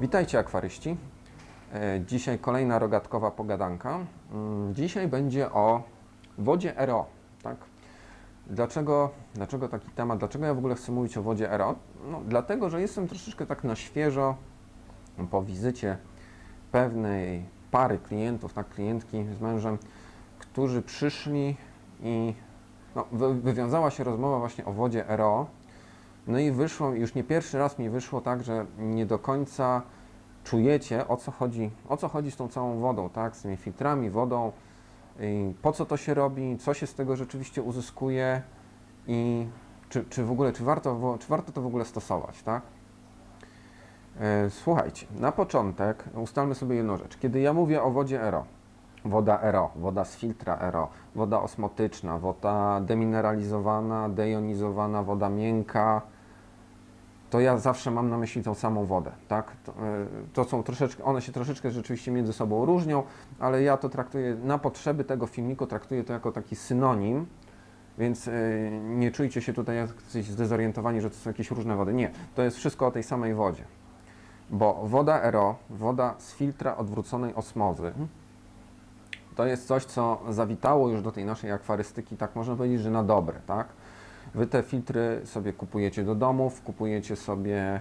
Witajcie akwaryści. E, Dzisiaj kolejna rogatkowa pogadanka. Mm, Dzisiaj będzie o wodzie RO. Tak? Dlaczego, dlaczego taki temat? Dlaczego ja w ogóle chcę mówić o wodzie RO? No, dlatego, że jestem troszeczkę tak na świeżo po wizycie pewnej pary klientów, tak, klientki z mężem, którzy przyszli i no, wy, wywiązała się rozmowa właśnie o wodzie RO. No i wyszło, już nie pierwszy raz mi wyszło tak, że nie do końca czujecie o co chodzi, o co chodzi z tą całą wodą, tak, z tymi filtrami, wodą, po co to się robi, co się z tego rzeczywiście uzyskuje i czy, czy w ogóle, czy warto, czy warto to w ogóle stosować, tak? E, Słuchajcie, na początek ustalmy sobie jedną rzecz. Kiedy ja mówię o wodzie ERO, woda ERO, woda z filtra ERO, woda osmotyczna, woda demineralizowana, dejonizowana, woda miękka, to ja zawsze mam na myśli tą samą wodę, tak? To, e, to są troszeczkę, one się troszeczkę rzeczywiście między sobą różnią, ale ja to traktuję, na potrzeby tego filmiku traktuję to jako taki synonim, więc e, nie czujcie się tutaj jacyś zdezorientowani, że to są jakieś różne wody. Nie, to jest wszystko o tej samej wodzie. Bo woda RO, woda z filtra odwróconej osmozy, to jest coś, co zawitało już do tej naszej akwarystyki, tak można powiedzieć, że na dobre, tak? Wy te filtry sobie kupujecie do domów, kupujecie sobie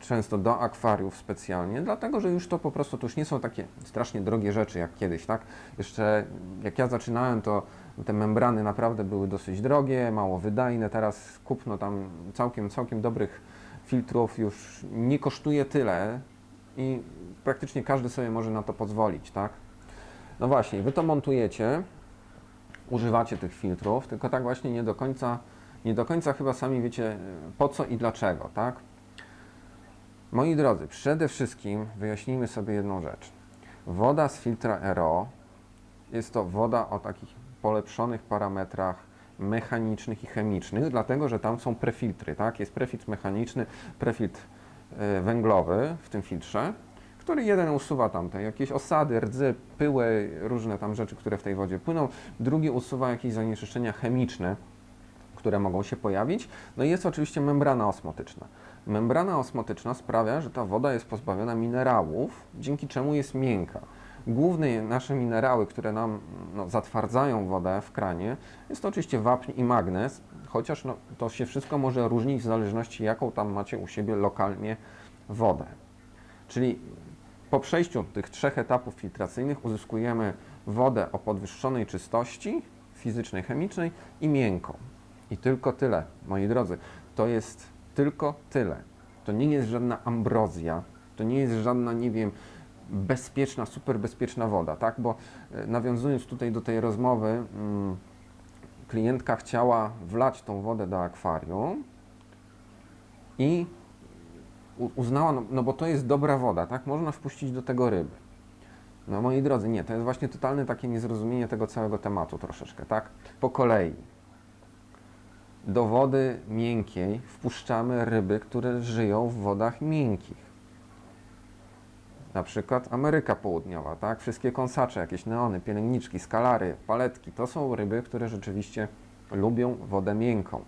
często do akwariów specjalnie, dlatego że już to po prostu to już nie są takie strasznie drogie rzeczy jak kiedyś, tak? Jeszcze jak ja zaczynałem, to te membrany naprawdę były dosyć drogie, mało wydajne. Teraz kupno tam całkiem, całkiem dobrych filtrów już nie kosztuje tyle i praktycznie każdy sobie może na to pozwolić, tak? No właśnie, wy to montujecie, używacie tych filtrów, tylko tak właśnie nie do końca, nie do końca chyba sami wiecie po co i dlaczego, tak? Moi drodzy, przede wszystkim wyjaśnijmy sobie jedną rzecz. Woda z filtra RO jest to woda o takich polepszonych parametrach mechanicznych i chemicznych, dlatego że tam są prefiltry, tak? Jest prefiltr mechaniczny, prefiltr e, węglowy w tym filtrze, który jeden usuwa tam te jakieś osady, rdzy, pyły, różne tam rzeczy, które w tej wodzie płyną, drugi usuwa jakieś zanieczyszczenia chemiczne, które mogą się pojawić. No i jest oczywiście membrana osmotyczna. Membrana osmotyczna sprawia, że ta woda jest pozbawiona minerałów, dzięki czemu jest miękka. Główne nasze minerały, które nam no, zatwardzają wodę w kranie, jest to oczywiście wapń i magnez, chociaż no, to się wszystko może różnić w zależności jaką tam macie u siebie lokalnie wodę. Czyli po przejściu tych trzech etapów filtracyjnych uzyskujemy wodę o podwyższonej czystości fizycznej, chemicznej i miękką. I tylko tyle, moi drodzy. To jest tylko tyle. To nie jest żadna ambrozja, to nie jest żadna, nie wiem, bezpieczna, super bezpieczna woda, tak? Bo e, nawiązując tutaj do tej rozmowy, mm, klientka chciała wlać tą wodę do akwarium i uznała, no, no bo to jest dobra woda, tak? Można wpuścić do tego ryby. No moi drodzy, nie, to jest właśnie totalne takie niezrozumienie tego całego tematu troszeczkę, tak? Po kolei. Do wody miękkiej wpuszczamy ryby, które żyją w wodach miękkich. Na przykład Ameryka Południowa, tak? Wszystkie kąsacze, jakieś neony, pielęgniczki, skalary, paletki, to są ryby, które rzeczywiście lubią wodę miękką.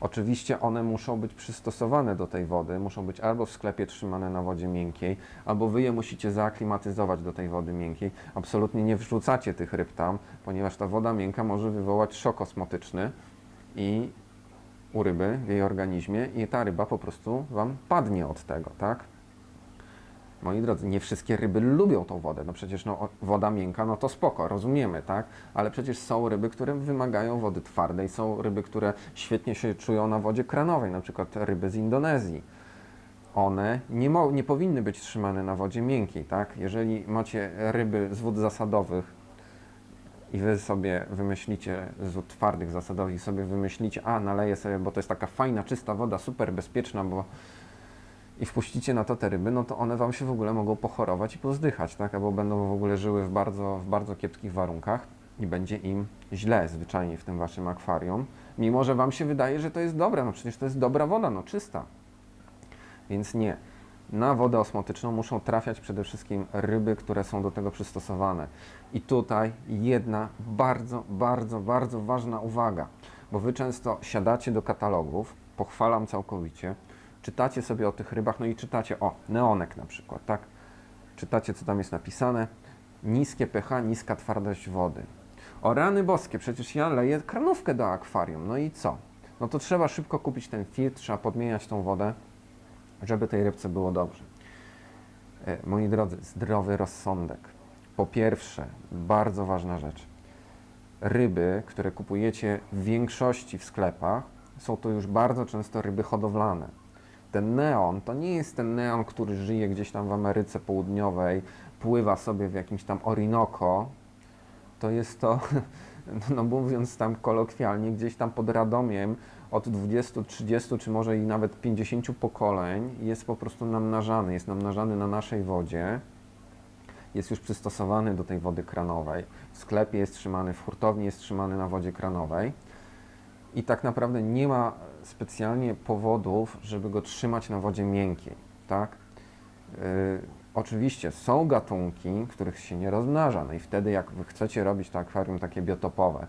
Oczywiście one muszą być przystosowane do tej wody, muszą być albo w sklepie trzymane na wodzie miękkiej, albo wy je musicie zaaklimatyzować do tej wody miękkiej. Absolutnie nie wrzucacie tych ryb tam, ponieważ ta woda miękka może wywołać szok osmotyczny i u ryby w jej organizmie i ta ryba po prostu wam padnie od tego, tak? Moi drodzy, nie wszystkie ryby lubią tą wodę. No przecież no, woda miękka, no to spoko, rozumiemy, tak? Ale przecież są ryby, które wymagają wody twardej, są ryby, które świetnie się czują na wodzie kranowej, na przykład ryby z Indonezji. One nie, nie powinny być trzymane na wodzie miękkiej, tak? Jeżeli macie ryby z wód zasadowych i wy sobie wymyślicie z twardych zasadowych i sobie wymyślicie, a naleję sobie, bo to jest taka fajna, czysta woda, super bezpieczna, bo i wpuścicie na to te ryby, no to one wam się w ogóle mogą pochorować i pozdychać, tak? Albo będą w ogóle żyły w bardzo, w bardzo kiepskich warunkach i będzie im źle zwyczajnie w tym waszym akwarium, mimo że wam się wydaje, że to jest dobre, no przecież to jest dobra woda, no czysta. Więc nie. Na wodę osmotyczną muszą trafiać przede wszystkim ryby, które są do tego przystosowane. I tutaj jedna bardzo, bardzo, bardzo ważna uwaga, bo wy często siadacie do katalogów, pochwalam całkowicie, czytacie sobie o tych rybach, no i czytacie, o, neonek na przykład, tak? Czytacie, co tam jest napisane. Niskie pH, niska twardość wody. O rany boskie, przecież ja leję kranówkę do akwarium, no i co? No to trzeba szybko kupić ten filtr, trzeba podmieniać tą wodę, żeby tej rybce było dobrze. E, Moi drodzy, zdrowy rozsądek. Po pierwsze, bardzo ważna rzecz. Ryby, które kupujecie w większości w sklepach, są to już bardzo często ryby hodowlane. Ten neon to nie jest ten neon, który żyje gdzieś tam w Ameryce Południowej, pływa sobie w jakimś tam Orinoco. To jest to, no mówiąc tam kolokwialnie, gdzieś tam pod Radomiem od 20, 30 czy może i nawet 50 pokoleń jest po prostu namnażany, jest namnażany na naszej wodzie, jest już przystosowany do tej wody kranowej. W sklepie jest trzymany, w hurtowni jest trzymany na wodzie kranowej i tak naprawdę nie ma specjalnie powodów, żeby go trzymać na wodzie miękkiej, tak? Yy, oczywiście są gatunki, których się nie rozmnaża, no i wtedy jak wy chcecie robić to akwarium takie biotopowe,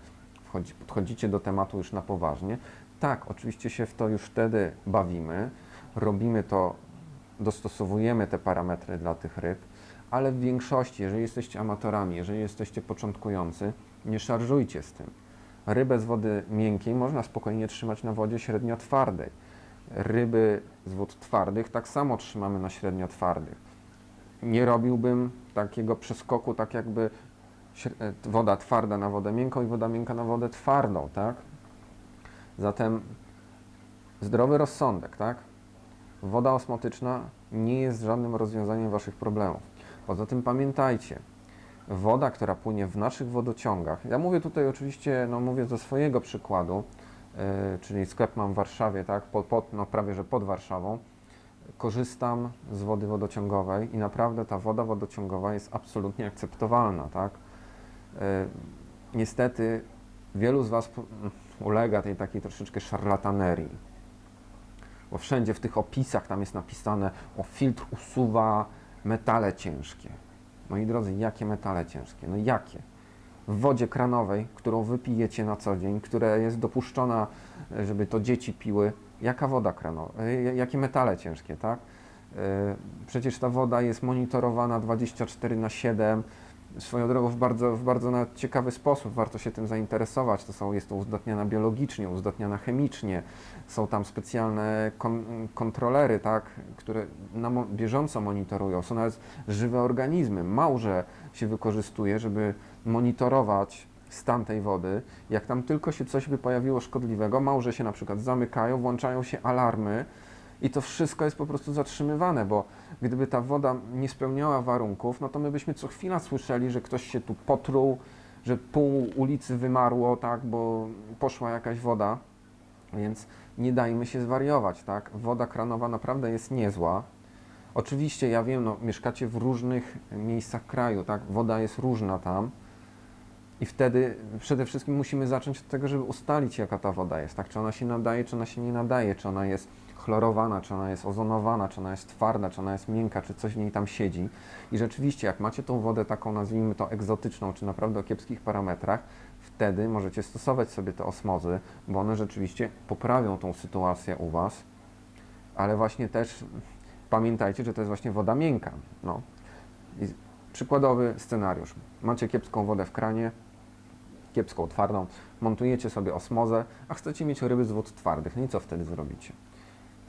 podchodzicie do tematu już na poważnie, tak, oczywiście się w to już wtedy bawimy, robimy to, dostosowujemy te parametry dla tych ryb, ale w większości, jeżeli jesteście amatorami, jeżeli jesteście początkujący, nie szarżujcie z tym. Rybę z wody miękkiej można spokojnie trzymać na wodzie średnio twardej. Ryby z wód twardych tak samo trzymamy na średnio twardych. Nie robiłbym takiego przeskoku, tak jakby woda twarda na wodę miękką i woda miękka na wodę twardą, tak? Zatem zdrowy rozsądek, tak? Woda osmotyczna nie jest żadnym rozwiązaniem waszych problemów. Poza tym pamiętajcie, woda, która płynie w naszych wodociągach, ja mówię tutaj oczywiście, no mówię ze swojego przykładu, yy, czyli sklep mam w Warszawie, tak, pod, pod, no prawie że pod Warszawą, korzystam z wody wodociągowej i naprawdę ta woda wodociągowa jest absolutnie akceptowalna, tak. Yy, niestety wielu z Was ulega tej takiej troszeczkę szarlatanerii, bo wszędzie w tych opisach tam jest napisane, o filtr usuwa metale ciężkie. Moi drodzy, jakie metale ciężkie? No jakie? W wodzie kranowej, którą wy pijecie na co dzień, która jest dopuszczona, żeby to dzieci piły, jaka woda kranowa? e, Jakie metale ciężkie, tak? E, Przecież ta woda jest monitorowana 24 na 7. Swoją drogą w bardzo, w bardzo ciekawy sposób warto się tym zainteresować. To są, jest to uzdatniana biologicznie, uzdatniana chemicznie. Są tam specjalne kon, kontrolery, tak, które na bieżąco monitorują. Są nawet żywe organizmy. Małże się wykorzystuje, żeby monitorować stan tej wody. Jak tam tylko się coś by pojawiło szkodliwego, małże się na przykład zamykają, włączają się alarmy i to wszystko jest po prostu zatrzymywane, bo gdyby ta woda nie spełniała warunków, no to my byśmy co chwila słyszeli, że ktoś się tu potruł, że pół ulicy wymarło, tak, bo poszła jakaś woda. Więc nie dajmy się zwariować, tak? Woda kranowa naprawdę jest niezła. Oczywiście, ja wiem, no, mieszkacie w różnych miejscach kraju, tak? Woda jest różna tam. I wtedy przede wszystkim musimy zacząć od tego, żeby ustalić, jaka ta woda jest, tak? Czy ona się nadaje, czy ona się nie nadaje, czy ona jest chlorowana, czy ona jest ozonowana, czy ona jest twarda, czy ona jest miękka, czy coś w niej tam siedzi. I rzeczywiście, jak macie tą wodę taką, nazwijmy to egzotyczną, czy naprawdę o kiepskich parametrach, wtedy możecie stosować sobie te osmozy, bo one rzeczywiście poprawią tą sytuację u Was. Ale właśnie też pamiętajcie, że to jest właśnie woda miękka. No. I przykładowy scenariusz. Macie kiepską wodę w kranie, kiepską, twardą, montujecie sobie osmozę, a chcecie mieć ryby z wód twardych. No i co wtedy zrobicie?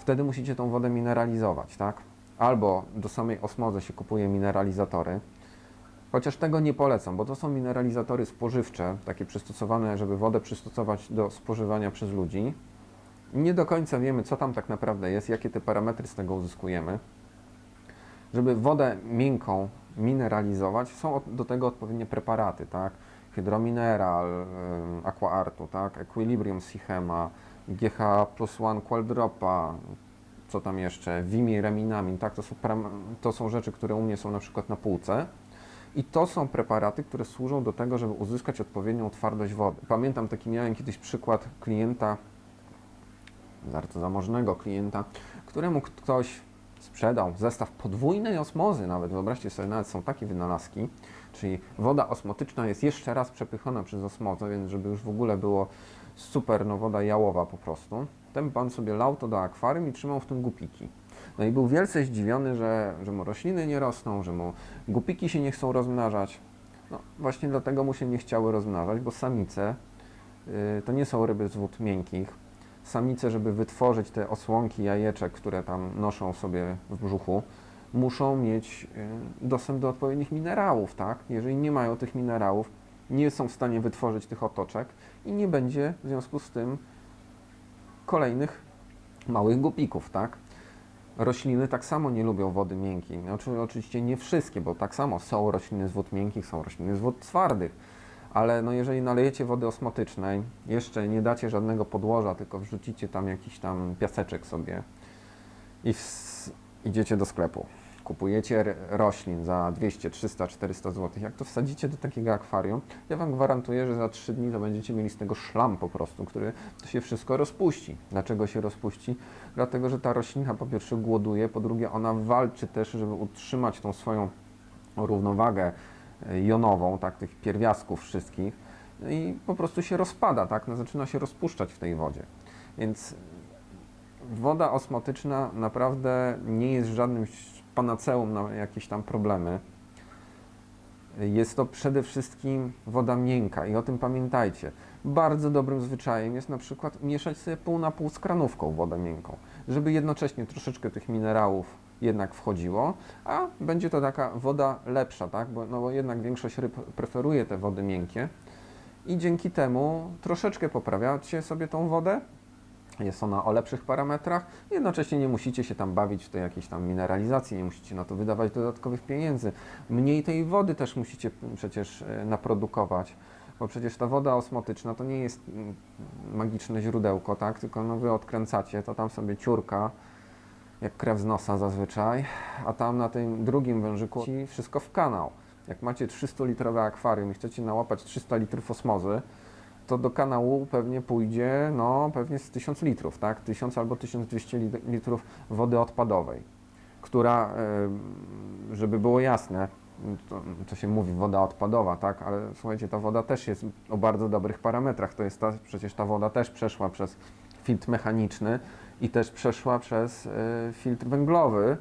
Wtedy musicie tą wodę mineralizować, tak? Albo do samej osmozy się kupuje mineralizatory, Chociaż tego nie polecam, bo to są mineralizatory spożywcze, takie przystosowane, żeby wodę przystosować do spożywania przez ludzi. Nie do końca wiemy, co tam tak naprawdę jest, jakie te parametry z tego uzyskujemy. Żeby wodę miękką mineralizować, są do tego odpowiednie preparaty, tak? Hydromineral, ym, Aquaartu, tak? Equilibrium Sichema, GH plus one Qualdropa, co tam jeszcze, Vimi Reminamin, tak? To są, to są rzeczy, które u mnie są na przykład na półce. I to są preparaty, które służą do tego, żeby uzyskać odpowiednią twardość wody. Pamiętam taki miałem kiedyś przykład klienta, bardzo zamożnego klienta, któremu ktoś sprzedał zestaw podwójnej osmozy, nawet wyobraźcie sobie, nawet są takie wynalazki, czyli woda osmotyczna jest jeszcze raz przepychana przez osmozę, więc żeby już w ogóle było super, no woda jałowa po prostu. Ten pan sobie lał to do akwarium i trzymał w tym gupiki. No i był wielce zdziwiony, że, że mu rośliny nie rosną, że mu gupiki się nie chcą rozmnażać. No właśnie dlatego mu się nie chciały rozmnażać, bo samice y, to nie są ryby z wód miękkich. Samice, żeby wytworzyć te osłonki jajeczek, które tam noszą sobie w brzuchu, muszą mieć y, dostęp do odpowiednich minerałów, tak? Jeżeli nie mają tych minerałów, nie są w stanie wytworzyć tych otoczek i nie będzie w związku z tym kolejnych małych gupików, tak? Rośliny tak samo nie lubią wody miękkiej. Znaczy, oczywiście nie wszystkie, bo tak samo są rośliny z wód miękkich, są rośliny z wód twardych. Ale no jeżeli nalejecie wody osmotycznej, jeszcze nie dacie żadnego podłoża, tylko wrzucicie tam jakiś tam piaseczek sobie i idziecie do sklepu. Kupujecie roślin za 200, 300, 400 zł. Jak to wsadzicie do takiego akwarium, ja Wam gwarantuję, że za 3 dni to będziecie mieli z tego szlam po prostu, który to się wszystko rozpuści. Dlaczego się rozpuści? Dlatego, że ta roślina po pierwsze głoduje, po drugie ona walczy też, żeby utrzymać tą swoją równowagę e, jonową, tak, tych pierwiastków wszystkich no i po prostu się rozpada, tak, no, zaczyna się rozpuszczać w tej wodzie. Więc woda osmotyczna naprawdę nie jest żadnym panaceum na jakieś tam problemy. Jest to przede wszystkim woda miękka i o tym pamiętajcie. Bardzo dobrym zwyczajem jest na przykład mieszać sobie pół na pół z kranówką wodę miękką, żeby jednocześnie troszeczkę tych minerałów jednak wchodziło, a będzie to taka woda lepsza, tak? Bo, no bo jednak większość ryb preferuje te wody miękkie i dzięki temu troszeczkę poprawiacie sobie tą wodę, jest ona o lepszych parametrach. Jednocześnie nie musicie się tam bawić w tej jakiejś tam mineralizacji, nie musicie na to wydawać dodatkowych pieniędzy. Mniej tej wody też musicie przecież e, naprodukować, bo przecież ta woda osmotyczna to nie jest mm, magiczne źródełko, tak? Tylko no wy odkręcacie, to tam sobie ciurka, jak krew z nosa zazwyczaj, a tam na tym drugim wężyku wszystko w kanał. Jak macie 300-litrowe akwarium i chcecie nałapać 300 litrów osmozy, to do kanału pewnie pójdzie, no pewnie z 1000 litrów, tak? 1000 albo 1200 lit- litrów wody odpadowej, która, żeby było jasne, to, to się mówi woda odpadowa, tak? Ale słuchajcie, ta woda też jest o bardzo dobrych parametrach. To jest ta, przecież ta woda też przeszła przez filtr mechaniczny i też przeszła przez e, filtr węglowy.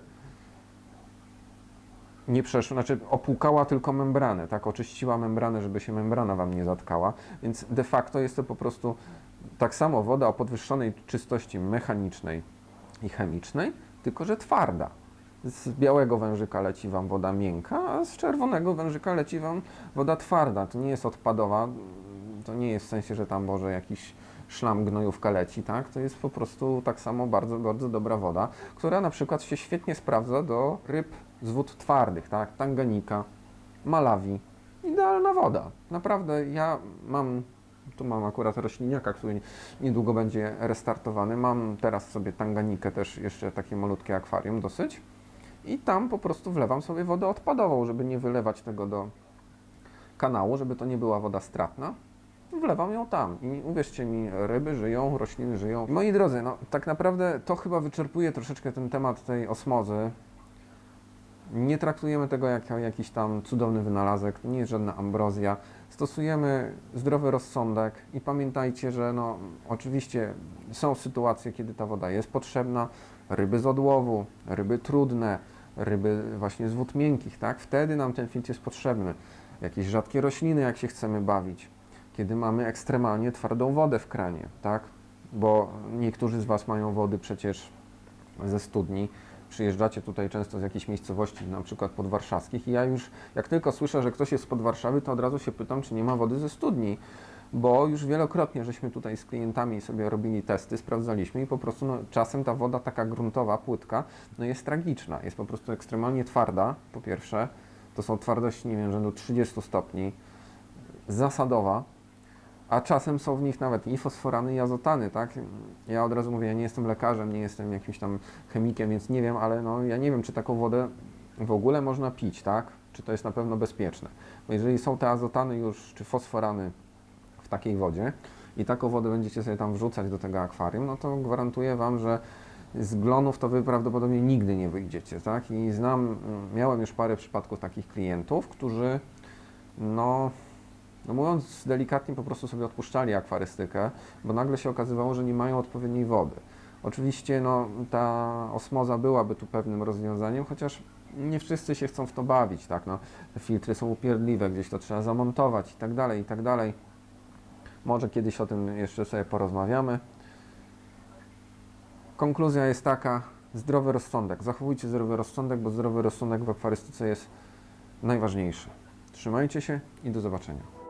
Nie przeszła, znaczy opłukała tylko membranę, tak? Oczyściła membranę, żeby się membrana Wam nie zatkała, więc de facto jest to po prostu tak samo woda o podwyższonej czystości mechanicznej i chemicznej, tylko że twarda. Z białego wężyka leci Wam woda miękka, a z czerwonego wężyka leci Wam woda twarda. To nie jest odpadowa, to nie jest w sensie, że tam może jakiś szlam gnojówka leci, tak? To jest po prostu tak samo bardzo, bardzo dobra woda, która na przykład się świetnie sprawdza do ryb z wód twardych, tak? Tanganika, Malawi. Idealna woda. Naprawdę, ja mam, tu mam akurat rośliniaka, który niedługo będzie restartowany. Mam teraz sobie Tanganikę też jeszcze takie malutkie akwarium dosyć. I tam po prostu wlewam sobie wodę odpadową, żeby nie wylewać tego do kanału, żeby to nie była woda stratna. Wlewam ją tam i uwierzcie mi, ryby żyją, rośliny żyją. Moi drodzy, no tak naprawdę to chyba wyczerpuje troszeczkę ten temat tej osmozy. Nie traktujemy tego jako jakiś tam cudowny wynalazek, to nie jest żadna ambrozja. Stosujemy zdrowy rozsądek i pamiętajcie, że no, oczywiście są sytuacje, kiedy ta woda jest potrzebna. Ryby z odłowu, ryby trudne, ryby właśnie z wód miękkich, tak? Wtedy nam ten filtr jest potrzebny. Jakieś rzadkie rośliny, jak się chcemy bawić. Kiedy mamy ekstremalnie twardą wodę w kranie, tak? Bo niektórzy z Was mają wody przecież ze studni. Przyjeżdżacie tutaj często z jakichś miejscowości, na przykład podwarszawskich i ja już, jak tylko słyszę, że ktoś jest z pod Warszawy, to od razu się pytam, czy nie ma wody ze studni, bo już wielokrotnie żeśmy tutaj z klientami sobie robili testy, sprawdzaliśmy i po prostu no, czasem ta woda taka gruntowa, płytka, no jest tragiczna, jest po prostu ekstremalnie twarda, po pierwsze, to są twardości, nie wiem, rzędu 30 stopni, zasadowa, a czasem są w nich nawet i fosforany, i azotany, tak? Ja od razu mówię, ja nie jestem lekarzem, nie jestem jakimś tam chemikiem, więc nie wiem, ale no, ja nie wiem, czy taką wodę w ogóle można pić, tak? Czy to jest na pewno bezpieczne. Bo jeżeli są te azotany już, czy fosforany w takiej wodzie i taką wodę będziecie sobie tam wrzucać do tego akwarium, no to gwarantuję Wam, że z glonów to wy prawdopodobnie nigdy nie wyjdziecie, tak? I znam, miałem już parę przypadków takich klientów, którzy, no, no mówiąc delikatnie, po prostu sobie odpuszczali akwarystykę, bo nagle się okazywało, że nie mają odpowiedniej wody. Oczywiście no, ta osmoza byłaby tu pewnym rozwiązaniem, chociaż nie wszyscy się chcą w to bawić, tak? No, filtry są upierdliwe, gdzieś to trzeba zamontować i tak dalej, i tak dalej. Może kiedyś o tym jeszcze sobie porozmawiamy. Konkluzja jest taka, zdrowy rozsądek. Zachowujcie zdrowy rozsądek, bo zdrowy rozsądek w akwarystyce jest najważniejszy. Trzymajcie się i do zobaczenia.